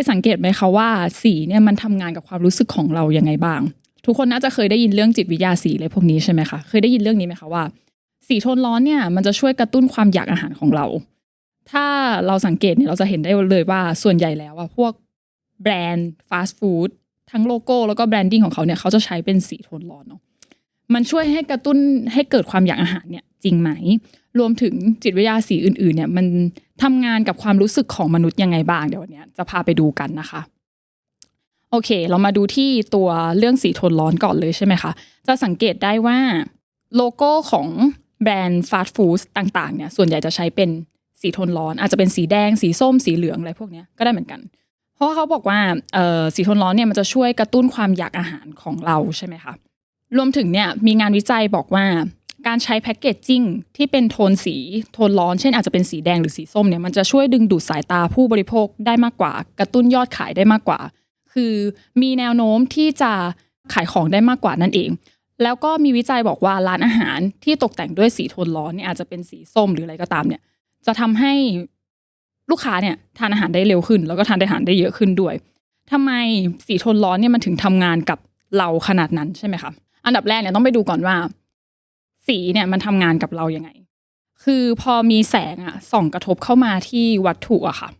ยสังเกตไหมคะว่าสีเนี่ยมันทำงานกับความรู้สึกของเรายังไงบ้าง ทุกคนน่าจะเคยได้ยินเรื่องจิตวิทยาสีอะไรพวกนี้ใช่ไหมคะเคยได้ยินเรื่องนี้ไหมคะว่า สีโทนร้อนเนี่ยมันจะช่วยกระตุ้นความอยากอาหารของเรา ถ้าเราสังเกตเนี่ยเราจะเห็นได้เลยว่าส่วนใหญ่แล้วอะพวกแบรนด์ฟาสต์ฟู้ดทั้งโลโก้แล้วก็แบรนดิ้งของเขาเนี่ยเขาจะใช้เป็นสีโทนร้อนเนาะมันช่วยให้กระตุ้นให้เกิดความอยากอาหารเนี่ย จริงไหม รวมถึงจิตวิทยาสีอื่นๆเนี่ยมันทำงานกับความรู้สึกของมนุษย์ยังไงบ้างเดี๋ยววันนี้จะพาไปดูกันนะคะโอเค เรามาดูที่ตัวเรื่องสีโทนร้อนก่อนเลยใช่ไหมคะ จะสังเกตได้ว่าโลโก้ของแบรนด์ฟาสต์ฟู้ดต่างๆเนี่ยส่วนใหญ่จะใช้เป็นสีโทนร้อน อาจจะเป็นสีแดง สีส้มสีเหลืองอะไรพวกนี้ก็ได้เหมือนกัน เพราะเขาบอกว่าเอ่อสีโทนร้อนเนี่ยมันจะช่วยกระตุ้นความอยากอาหารของเราใช่ไหมคะรวมถึงเนี่ยมีงานวิจัยบอกว่า การใช้แพคเกจจิ้งที่เป็นโทนสีโทนร้อน เช่นอาจจะเป็นสีแดงหรือสีส้มเนี่ยมันจะช่วยดึงดูดสายตาผู้บริโภคได้มากกว่า กระตุ้นยอดขายได้มากกว่า คือมีแนวโน้มที่จะขายของได้มากกว่านั่นเอง แล้วก็มีวิจัยบอกว่าร้านอาหารที่ตกแต่งด้วยสีโทนร้อนเนี่ยอาจจะเป็นสีส้มหรืออะไรก็ตามเนี่ย จะทำให้ลูกค้าเนี่ยทานอาหารได้เร็วขึ้น แล้วก็ทานอาหารได้เยอะขึ้นด้วยทำไมสีโทนร้อนเนี่ยมันถึงทำงานกับเราขนาดนั้นใช่ไหมคะอันดับแรกเนี่ยต้องไปดูก่อนว่า สีเนี่ยมันทำงานกับเรายังไง คือพอมีแสงอะส่องกระทบเข้ามาที่วัตถุอะค่ะ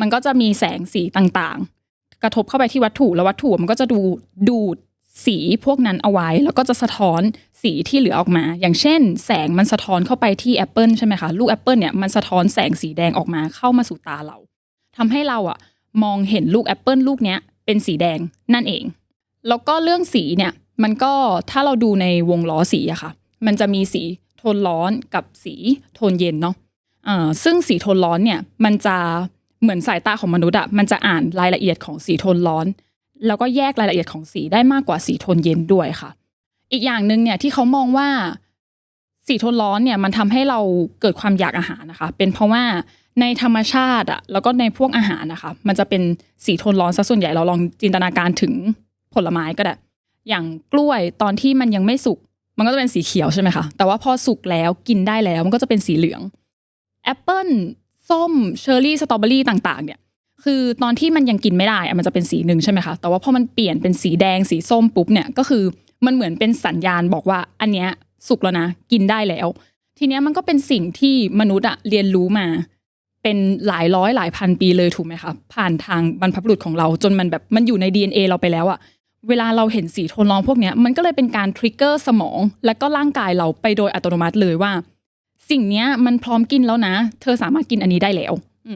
มันก็จะมีแสงสีต่างๆ กระทบเข้าไปที่วัตถุแล้ววัตถุมันก็จะดูดูดสีพวกนั้นเอาไว้ แล้วก็จะสะท้อนสีที่เหลือออกมา อย่างเช่น แสงมันสะท้อนเข้าไปที่แอปเปิลใช่ไหมคะลูกแอปเปิลเนี่ยมันสะท้อนแสงสีแดงออกมาเข้ามาสู่ตาเราทำให้เราอะมองเห็นลูกแอปเปิลลูกเนี้ยเป็นสีแดงนั่นเอง แล้วก็เรื่องสีเนี่ยมันก็ถ้าเราดูในวงล้อสีอะค่ะ มันจะมีสีโทนร้อนกับสีโทนเย็นเนาะซึ่งสีโทนร้อนเนี่ยมันจะเหมือนสายตาของมนุษย์อะมันจะอ่านรายละเอียดของสีโทนร้อน แล้วก็แยกรายละเอียดของสีได้มากกว่าสีโทนเย็นด้วยค่ะ อีกอย่างหนึ่งเนี่ยที่เขามองว่าสีโทนร้อนเนี่ยมันทำให้เราเกิดความอยากอาหารนะคะ เป็นเพราะว่าในธรรมชาติอะแล้วก็ในพวกอาหารนะคะ มันจะเป็นสีโทนร้อนซะส่วนใหญ่เราลองจินตนาการถึงผลไม้ก็ได้อย่างกล้วยตอนที่มันยังไม่สุก มันก็จะเป็นสีเขียวใช่ไหมคะ แต่ว่าพอสุกแล้วกินได้แล้วมันก็จะเป็นสีเหลืองแอปเปิ้ลส้มเชอร์รี่สตรอเบอรี่ต่างๆ เนี่ย คือตอนที่มันยังกินไม่ได้อะมันจะเป็นสีหนึ่งใช่ไหมคะแต่ว่าพอมันเปลี่ยนเป็นสีแดงสีส้มปุ๊บเนี่ยก็คือมันเหมือนเป็นสัญญาณบอกว่าอันเนี้ยสุกแล้วนะกินได้แล้ว ทีเนี้ยมันก็เป็นสิ่งที่มนุษย์อะเรียนรู้มา เป็นหลายร้อยหลายพันปีเลยถูกไหมคะผ่านทางบรรพบุรุษของเราจนมันแบบมันอยู่ใน DNA เราไปแล้วอะ เวลาเราเห็นสีโทนร้อนพวกนี้มันก็เลยเป็นการทริกเกอร์สมอง และก็ร่างกายเราไปโดยอัตโนมัติเลยว่า สิ่งนี้มันพร้อมกินแล้วนะ เธอสามารถกินอันนี้ได้แล้วอื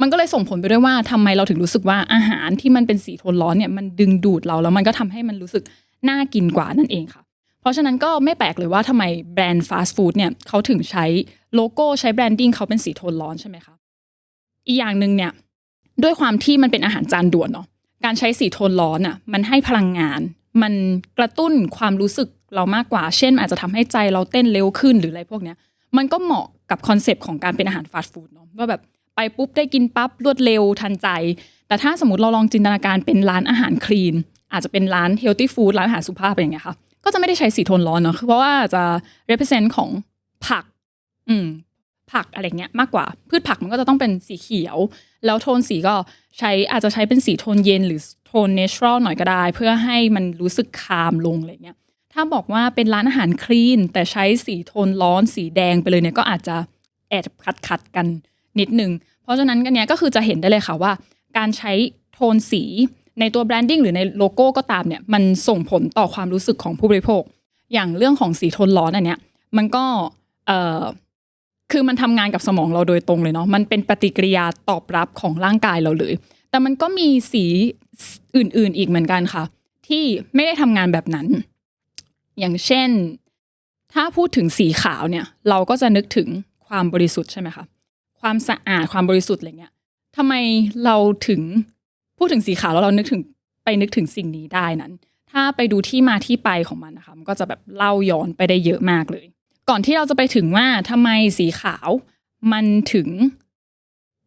มันก็เลยส่งผลไปด้วยว่าทำไมเราถึงรู้สึกว่าอาหารที่มันเป็นสีโทนร้อนเนี่ยมันดึงดูดเราแล้วมันก็ทำให้มันรู้สึกน่ากินกว่านั่นเองค่ะ เพราะฉะนั้นก็ไม่แปลกเลยว่าทำไมแบรนด์ฟาสต์ฟู้ดเนี่ยเขาถึงใช้โลโก้ใช้แบรนดิ้งเขาเป็นสีโทนร้อนใช่ไหมคะอีกอย่างหนึ่งเนี่ยด้วยความที่มันเป็นอาหารจานด่วนเนาะ การใช้สีโทนร้อนอะมันให้พลังงาน มันกระตุ้นความรู้สึกเรามากกว่า เช่น อาจจะทำให้ใจเราเต้นเร็วขึ้นหรืออะไรพวกเนี้ย มันก็เหมาะกับคอนเซปต์ของการเป็นอาหารฟาสต์ฟู้ดเนาะว่าแบบไปปุ๊บได้กินปั๊บรวดเร็วทันใจ แต่ถ้าสมมติเราลองจินตนาการเป็นร้านอาหารคลีน อาจจะเป็นร้านเฮลตี้ฟู้ดร้านอาหารสุภาพอะไรอย่างเงี้ยค่ะก็จะไม่ได้ใช้สีโทนร้อนเนาะคือเพราะว่าจะ represent ของผัก อืม ผักอะไรเงี้ยมากกว่าพืชผักมันก็จะต้องเป็นสีเขียว แล้วโทนสีก็ใช้อาจจะใช้เป็นสีโทนเย็นหรือโทนเนเชอรัลหน่อยก็ได้ เพื่อให้มันรู้สึกคามลงอะไรเงี้ยถ้าบอกว่าเป็นร้านอาหารคลีน แต่ใช้สีโทนร้อนสีแดงไปเลยเนี่ยก็อาจจะแอบขัดขัดกันนิดนึงเพราะฉะนั้นกันเนี้ยก็คือจะเห็นได้เลยค่ะว่า การใช้โทนสีในตัวแบรนดิ้งหรือในโลโก้ก็ตามเนี่ยมันส่งผลต่อความรู้สึกของผู้บริโภค อย่างเรื่องของสีโทนร้อนอันเนี้ยมันก็เอ่อ คือมันทำงานกับสมองเราโดยตรงเลยเนาะมันเป็นปฏิกิริยาตอบรับของร่างกายเราเลย แต่มันก็มีสีอื่นๆอีกเหมือนกันค่ะ ที่ไม่ได้ทำงานแบบนั้น อย่างเช่น ถ้าพูดถึงสีขาวเนี่ย เราก็จะนึกถึงความบริสุทธิ์ใช่ไหมคะความสะอาดความบริสุทธิ์อะไรเงี้ยทำไมเราถึงพูดถึงสีขาวแล้วเรานึกถึงไปนึกถึงสิ่งนี้ได้นั้น ถ้าไปดูที่มาที่ไปของมันนะคะมันก็จะแบบเล่าย้อนไปได้เยอะมากเลย ก่อนที่เราจะไปถึงว่าทำไมสีขาวมันถึง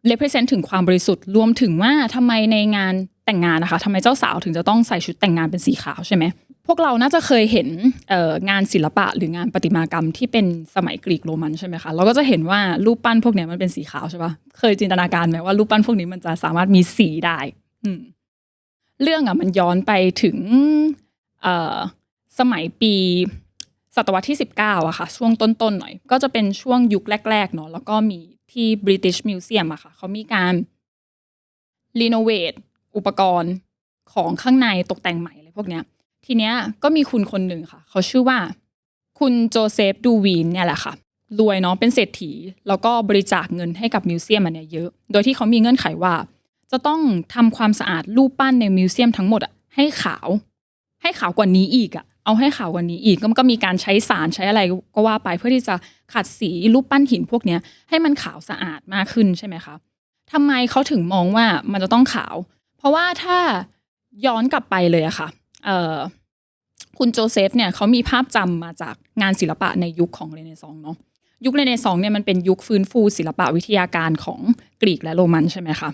represent ถึงความบริสุทธิ์ รวมถึงว่าทำไมในงานแต่งงานนะคะทำไมเจ้าสาวถึงจะต้องใส่ชุดแต่งงานเป็นสีขาวใช่ไหมพวกเราน่าจะเคยเห็นงานศิลปะหรืองานประติมากรรมที่เป็นสมัยกรีกโรมันใช่ไหมคะเราก็จะเห็นว่ารูปปั้นพวกนี้มันเป็นสีขาวใช่ปะเคยจินตนาการไหมว่ารูปปั้นพวกนี้มันจะสามารถมีสีได้ อืเรื่องอะมันย้อนไปถึงสมัยปี ศตวรรษที่สิบเก้าอะค่ะ ช่วงต้นๆหน่อย ก็จะเป็นช่วงยุคแรกๆเนาะแล้วก็มีที่ British Museum อะค่ะ เขามีการรีโนเวทอุปกรณ์ของข้างในตกแต่งใหม่อะไรพวกเนี้ย ทีเนี้ยก็มีคุณคนหนึ่งค่ะ เขาชื่อว่า คุณโจเซฟดูวีนเนี่ยแหละค่ะ รวยเนาะเป็นเศรษฐี แล้วก็บริจาคเงินให้กับมิวเซียมอันเนี้ยเยอะ โดยที่เขามีเงื่อนไขว่า จะต้องทำความสะอาดรูปปั้นในมิวเซียมทั้งหมดอะให้ขาว ให้ขาวกว่านี้อีกอะ เอาให้ขาวกว่านี้อีกก็ก็มีการใช้สารใช้อะไรก็ว่าไปเพื่อที่จะขัดสีรูปปั้นหินพวกเนี้ยให้มันขาวสะอาดมากขึ้นใช่ไหมคะทำไมเขาถึงมองว่ามันจะต้องขาว เพราะว่าถ้าย้อนกลับไปเลยอะค่ะเออคุณโจเซฟเนี่ยเขามีภาพจำมาจากงานศิลปะในยุคของเรเนซองเนาะยุคเรเนซองเนี่ยมันเป็นยุคฟื้นฟูศิลปะวิทยาการของกรีกและโรมันใช่ไหมคะ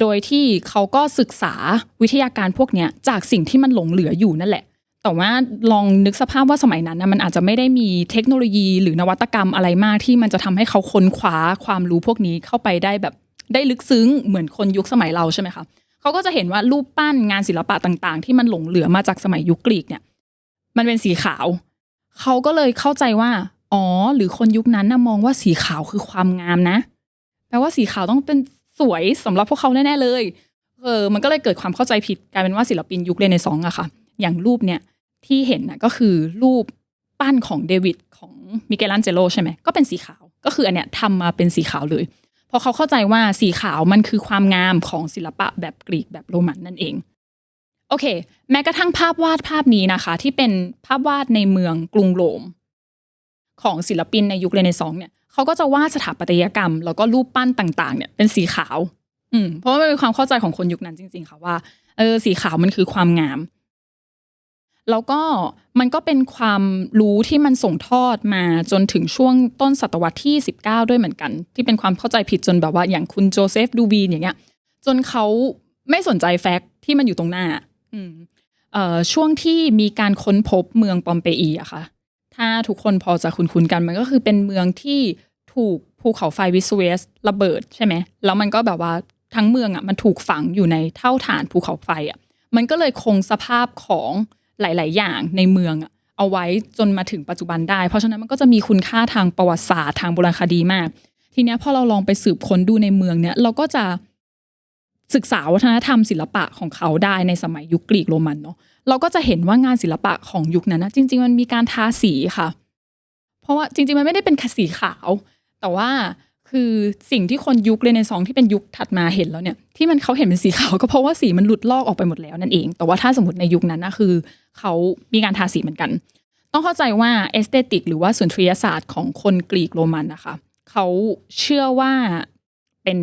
โดยที่เขาก็ศึกษาวิทยาการพวกเนี้ยจากสิ่งที่มันหลงเหลืออยู่นั่นแหละ แต่ว่าลองนึกสภาพว่าสมัยนั้นนะมันอาจจะไม่ได้มีเทคโนโลยีหรือนวัตกรรมอะไรมากที่มันจะทำให้เขาค้นคว้าความรู้พวกนี้เข้าไปได้แบบได้ลึกซึ้งเหมือนคนยุคสมัยเราใช่ไหมคะเขาก็จะเห็นว่ารูปปั้นงานศิลปะต่าง ๆ ที่มันหลงเหลือมาจากสมัยยุคกรีกเนี่ย มันเป็นสีขาว เขาก็เลยเข้าใจว่า อ๋อ หรือคนยุคนั้นนะมองว่าสีขาวคือความงามนะแปลว่าสีขาวต้องเป็นสวยสำหรับพวกเขาแน่ๆเลย เออ มันก็เลยเกิดความเข้าใจผิดกลายเป็นว่าศิลปินยุคเรเนซองส์อะค่ะ อย่างรูปเนี่ย ที่เห็นนะก็คือรูปปั้นของเดวิดของมิเกลันเจโลใช่ไหมก็เป็นสีขาวก็คืออันเนี้ยทำมาเป็นสีขาวเลย เพราะเขาเข้าใจว่าสีขาวมันคือความงามของศิลปะแบบกรีกแบบโรมันนั่นเองโอเค แม้กระทั่งภาพวาดภาพนี้นะคะ ที่เป็นภาพวาดในเมืองกรุงโรมของศิลปินในยุคเรเนซองส์เนี่ยเขาก็จะวาดสถาปัตยกรรม แล้วก็รูปปั้นต่างๆ เนี่ยเป็นสีขาว อืมเพราะว่ามันเป็นความเข้าใจของคนยุคนั้นจริง ๆ ค่ะว่าเออสีขาวมันคือความงาม แล้วก็มันก็เป็นความรู้ที่มันส่งทอดมาจนถึงช่วงต้นศตวรรษที่ 19 ด้วยเหมือนกัน ที่เป็นความเข้าใจผิดจนแบบว่าอย่างคุณโจเซฟดูบีนอย่างเงี้ย จนเขาไม่สนใจแฟกต์ที่มันอยู่ตรงหน้าอืมเอ่อช่วงที่มีการค้นพบเมืองปอมเปอีอะค่ะ ถ้าทุกคนพอจะคุ้นๆกันมันก็คือเป็นเมืองที่ถูกภูเขาไฟวิสเวสระเบิดใช่ไหมแล้วมันก็แบบว่าทั้งเมืองอะมันถูกฝังอยู่ในเท่าฐานภูเขาไฟอะมันก็เลยคงสภาพของ หลาย ๆ อย่างในเมืองเอาไว้จนมาถึงปัจจุบันได้ เพราะฉะนั้นมันก็จะมีคุณค่าทางประวัติศาสตร์ทางโบราณคดีมาก ทีเนี้ยพอเราลองไปสืบค้นดูในเมืองเนี้ยเราก็จะศึกษาวัฒนธรรมศิลปะของเขาได้ในสมัยยุคกรีกโรมันเนาะเราก็จะเห็นว่างานศิลปะของยุคนั้นนะจริง ๆ มันมีการทาสีค่ะ เพราะว่าจริง ๆ มันไม่ได้เป็นสีขาว แต่ว่า คือสิ่งที่คนยุคเรเนซองที่เป็นยุคถัดมาเห็นแล้วเนี่ยที่มันเขาเห็นเป็นสีขาวก็เพราะว่าสีมันหลุดลอกออกไปหมดแล้วนั่นเอง แต่ว่าถ้าสมมติในยุคนั้นนะคือเขามีการทาสีเหมือนกัน ต้องเข้าใจว่าเอสเตติกหรือว่าสุนทรียศาสตร์ของคนกรีกโรมันนะคะเขาเชื่อว่าเป็น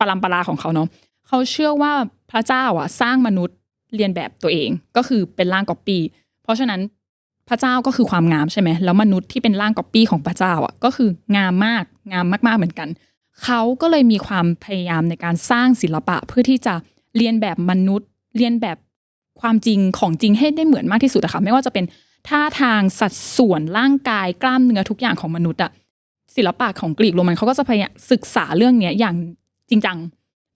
ปรัมปราของเขาเนาะเขาเชื่อว่าพระเจ้าอะสร้างมนุษย์เรียนแบบตัวเองก็คือเป็นร่างก๊อปปี้เพราะฉะนั้น พระเจ้าก็คือความงามใช่ไหมแล้วมนุษย์ที่เป็นร่างก๊อปปี้ของพระเจ้าอะก็คืองามมากงามมากๆเหมือนกัน เขาก็เลยมีความพยายามในการสร้างศิลปะเพื่อที่จะเรียนแบบมนุษย์ เรียนแบบความจริงของจริงให้ได้เหมือนมากที่สุดอะค่ะไม่ว่าจะเป็นท่าทางสัดส่วนร่างกายกล้ามเนื้อทุกอย่างของมนุษย์อะศิลปะของกรีกโรมันเขาก็จะพยายามศึกษาเรื่องเนี้ยอย่างจริงจัง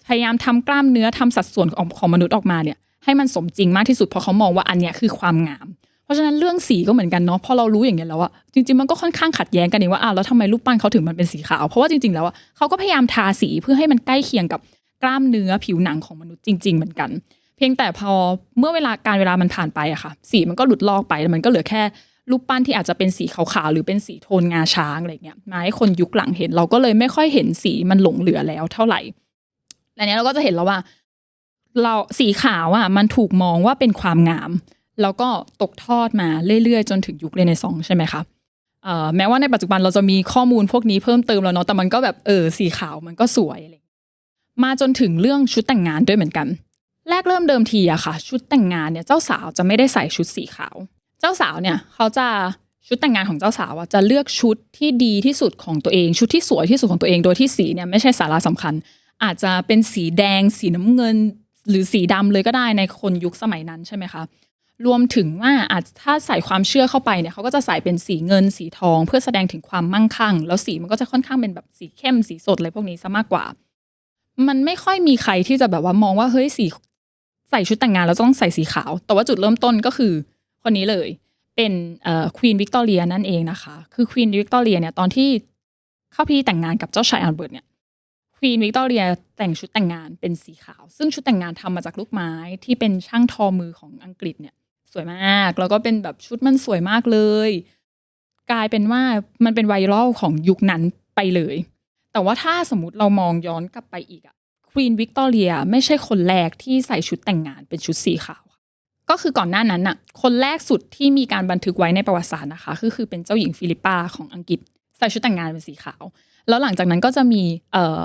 พยายามทำกล้ามเนื้อทำสัดส่วนของของมนุษย์ออกมาเนี่ยให้มันสมจริงมากที่สุดเพราะเขามองว่าอันเนี้ยคือความงาม เพราะฉะนั้นเรื่องสีก็เหมือนกันเนาะพอเรารู้อย่างเงี้ยแล้วอะจริงๆมันก็ค่อนข้างขัดแย้งกันเองว่าอ้าวแล้วทำไมรูปปั้นเขาถึงมันเป็นสีขาวเพราะว่าจริงๆแล้วอะเขาก็พยายามทาสีเพื่อให้มันใกล้เคียงกับกล้ามเนื้อผิวหนังของมนุษย์จริง ๆ เหมือนกัน เพียงแต่พอเมื่อเวลาการเวลามันผ่านไปอะค่ะ สีมันก็หลุดลอกไปแล้วมันก็เหลือแค่รูปปั้นที่อาจจะเป็นสีขาวๆหรือเป็นสีโทนงาช้างอะไรเงี้ยมาให้คนยุคหลังเห็น เราก็เลยไม่ค่อยเห็นสีมันหลงเหลือแล้วเท่าไหร่และเนี้ยเราก็จะเห็นแล้วว่า เราสีขาวอะมันถูกมองว่าเป็นความงาม แล้วก็ตกทอดมาเรื่อยๆ จนถึงยุคเรเนซองส์ใช่ไหมคะแม้ว่าในปัจจุบันเราจะมีข้อมูลพวกนี้เพิ่มเติมแล้วเนาะแต่มันก็แบบเออสีขาวมันก็สวยอะไรมาจนถึงเรื่องชุดแต่งงานด้วยเหมือนกัน แรกเริ่มเดิมทีอะค่ะ ชุดแต่งงานเนี่ยเจ้าสาวจะไม่ได้ใส่ชุดสีขาว เจ้าสาวเนี่ยเขาจะชุดแต่งงานของเจ้าสาวอะจะเลือกชุดที่ดีที่สุดของตัวเอง ชุดที่สวยที่สุดของตัวเองโดยที่สีเนี่ยไม่ใช่สาระสำคัญ อาจจะเป็นสีแดง สีน้ำเงิน หรือสีดำเลยก็ได้ในคนยุคสมัยนั้นใช่ไหมคะ รวมถึงว่าอาจถ้าใส่ความเชื่อเข้าไปเนี่ยเขาก็จะใส่เป็นสีเงินสีทอง เพื่อแสดงถึงความมั่งคั่ง แล้วสีมันก็จะค่อนข้างเป็นแบบสีเข้มสีสดอะไรพวกนี้ซะมากกว่า มันไม่ค่อยมีใครที่จะแบบว่ามองว่าเฮ้ยสีใส่ชุดแต่งงานแล้วต้องใส่สีขาว แต่ว่าจุดเริ่มต้นก็คือคนนี้เลยเป็นเอ่อควีนวิกตอเรียนั่นเองนะคะ คือควีนวิกตอเรียเนี่ยตอนที่เข้าพิธีแต่งงานกับเจ้าชายอัลเบิร์ตเนี่ยควีนวิกตอเรียแต่งชุดแต่งงานเป็นสีขาว ซึ่งชุดแต่งงานทำมาจากลูกไม้ที่เป็นช่างทอมือของอังกฤษเนี่ย สวยมาก แล้วก็เป็นแบบชุดมันสวยมากเลย กลายเป็นว่ามันเป็นไวรัลของยุคนั้นไปเลย แต่ว่าถ้าสมมติเรามองย้อนกลับไปอีกอะควีนวิกตอเรียไม่ใช่คนแรกที่ใส่ชุดแต่งงานเป็นชุดสีขาว ก็คือก่อนหน้านั้นอะคนแรกสุดที่มีการบันทึกไว้ในประวัติศาสตร์นะคะก็คือเป็นเจ้าหญิงฟิลิปปาของอังกฤษ ใส่ชุดแต่งงานเป็นสีขาว แล้วหลังจากนั้นก็จะมีเอ่อ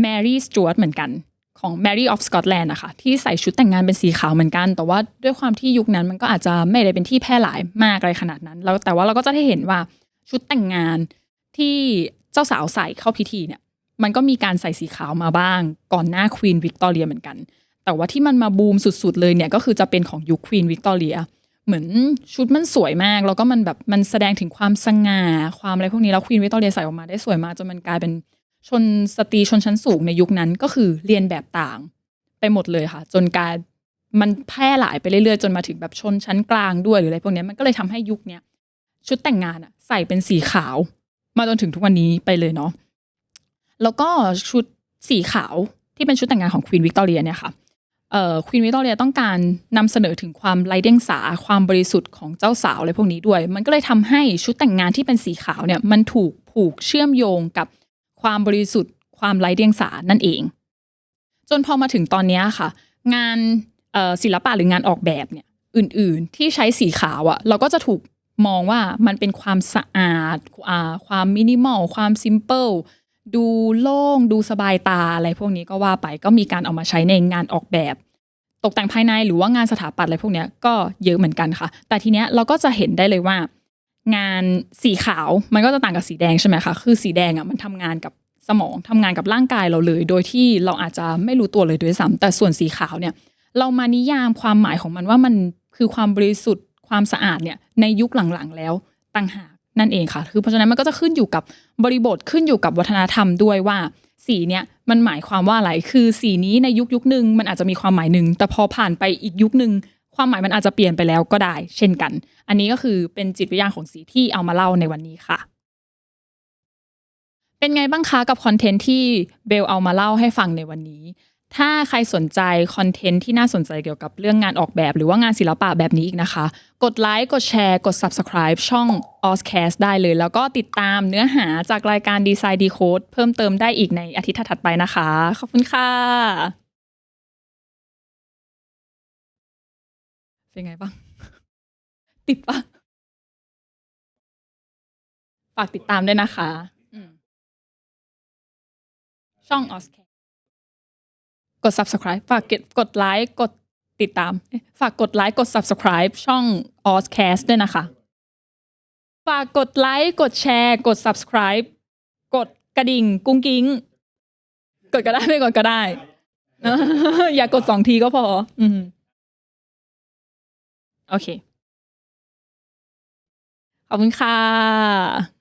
แมรี่สจวตเหมือนกัน ของ Mary of Scotland นะคะที่ใส่ชุดแต่งงานเป็นสีขาวเหมือนกัน แต่ว่าด้วยความที่ยุคนั้นมันก็อาจจะไม่ได้เป็นที่แพร่หลายมากอะไรขนาดนั้นแล้วแต่ว่าเราก็จะได้เห็นว่าชุดแต่งงานที่เจ้าสาวใส่เข้าพิธีเนี่ย มันก็มีการใส่สีขาวมาบ้าง ก่อนหน้าควีนวิกตอเรียเหมือนกัน แต่ว่าที่มันมาบูมสุดๆเลยเนี่ยก็คือจะเป็นของยุคควีนวิกตอเรียเหมือนชุดมันสวยมาก แล้วก็มันแบบมันแสดงถึงความสง่าความอะไรพวกนี้แล้วควีนวิกตอเรียใส่ออกมาได้สวยมากจนมันกลายเป็น ชนสตรีชนชั้นสูงในยุคนั้นก็คือเรียนแบบต่างไปหมดเลยค่ะ จนกายมันแพร่หลายไปเรื่อยๆ จนมาถึงแบบชนชั้นกลางด้วยหรืออะไรพวกนี้มันก็เลยทำให้ยุคเนี้ยชุดแต่งงานอะใส่เป็นสีขาว มาจนถึงทุกวันนี้ไปเลยเนาะแล้วก็ชุดสีขาวที่เป็นชุดแต่งงานของควีนวิกตอเรียเนี่ยค่ะเอ่อควีนวิกตอเรียต้องการนำเสนอถึงความไร้เดียงสาความบริสุทธิ์ของเจ้าสาวอะไรพวกนี้ด้วย มันก็เลยทำให้ชุดแต่งงานที่เป็นสีขาวเนี่ยมันถูกผูกเชื่อมโยงกับ ความบริสุทธิ์ ความไร้เดียงสานั่นเอง จนพอมาถึงตอนนี้ค่ะ งานศิลปะหรืองานออกแบบเนี่ยอื่นๆที่ใช้สีขาวอะ่ะ เราก็จะถูกมองว่ามันเป็นความสะอาดอ่าความมินิมอลความซิมเปิลดูโล่งดูสบายตาอะไรพวกนี้ก็ว่าไปก็มีการเอามาใช้ในงานออกแบบ ตกแต่งภายในหรือว่างานสถาปัตย์อะไรพวกนี้ก็เยอะเหมือนกันค่ะ แต่ทีเนี้ยเราก็จะเห็นได้เลยว่า งานสีขาวมันก็จะต่างกับสีแดงใช่ไหมคะคือสีแดงอะมันทำงานกับสมองทำงานกับร่างกายเราเลย โดยที่เราอาจจะไม่รู้ตัวเลยด้วยซ้ำแต่ส่วนสีขาวเนี่ย เรามานิยามความหมายของมันว่ามันคือความบริสุทธิ์ความสะอาดเนี่ยในยุคหลังๆแล้วต่างหากนั่นเองค่ะ คือเพราะฉะนั้นมันก็จะขึ้นอยู่กับบริบทขึ้นอยู่กับวัฒนธรรมด้วยว่า สีเนี่ยมันหมายความว่าอะไร คือสีนี้ในยุคยุคหนึ่งมันอาจจะมีความหมายหนึ่งแต่พอผ่านไปอีกยุคหนึ่ง ความหมายมันอาจจะเปลี่ยนไปแล้วก็ได้ เช่นกัน อันนี้ก็คือเป็นจิตวิทยาณของสีที่เอามาเล่าในวันนี้ค่ะ เป็นไงบ้างคะกับคอนเทนต์ที่เบลเอามาเล่าให้ฟังในวันนี้ ถ้าใครสนใจคอนเทนต์ที่น่าสนใจเกี่ยวกับเรื่องงานออกแบบ หรือว่างานศิลปะแบบนี้อีกนะคะ กดไลค์กดแชร์กด Subscribe ช่อง Oscast ได้เลย แล้วก็ติดตามเนื้อหาจากรายการ Design Decode เพิ่มเติมได้อีกในอาทิตย์ถัดไปนะคะ ขอบคุณค่ะ เป็นไงบ้าง ติดปะฝากติดตามด้วยนะคะอืมช่อง Oscast กด subscribe ฝากกดกดไลค์กดติดตามเอ๊ะฝากกดไลค์กด subscribe ช่อง Oscast ด้วยนะคะ ฝากกดไลค์กดแชร์กด subscribe กดกระดิ่ง กุ้งกิ้ง กดก็ได้ไม่กดก็ได้ อย่ากดสองทีก็พอ อืม โอเค ขอบคุณค่ะ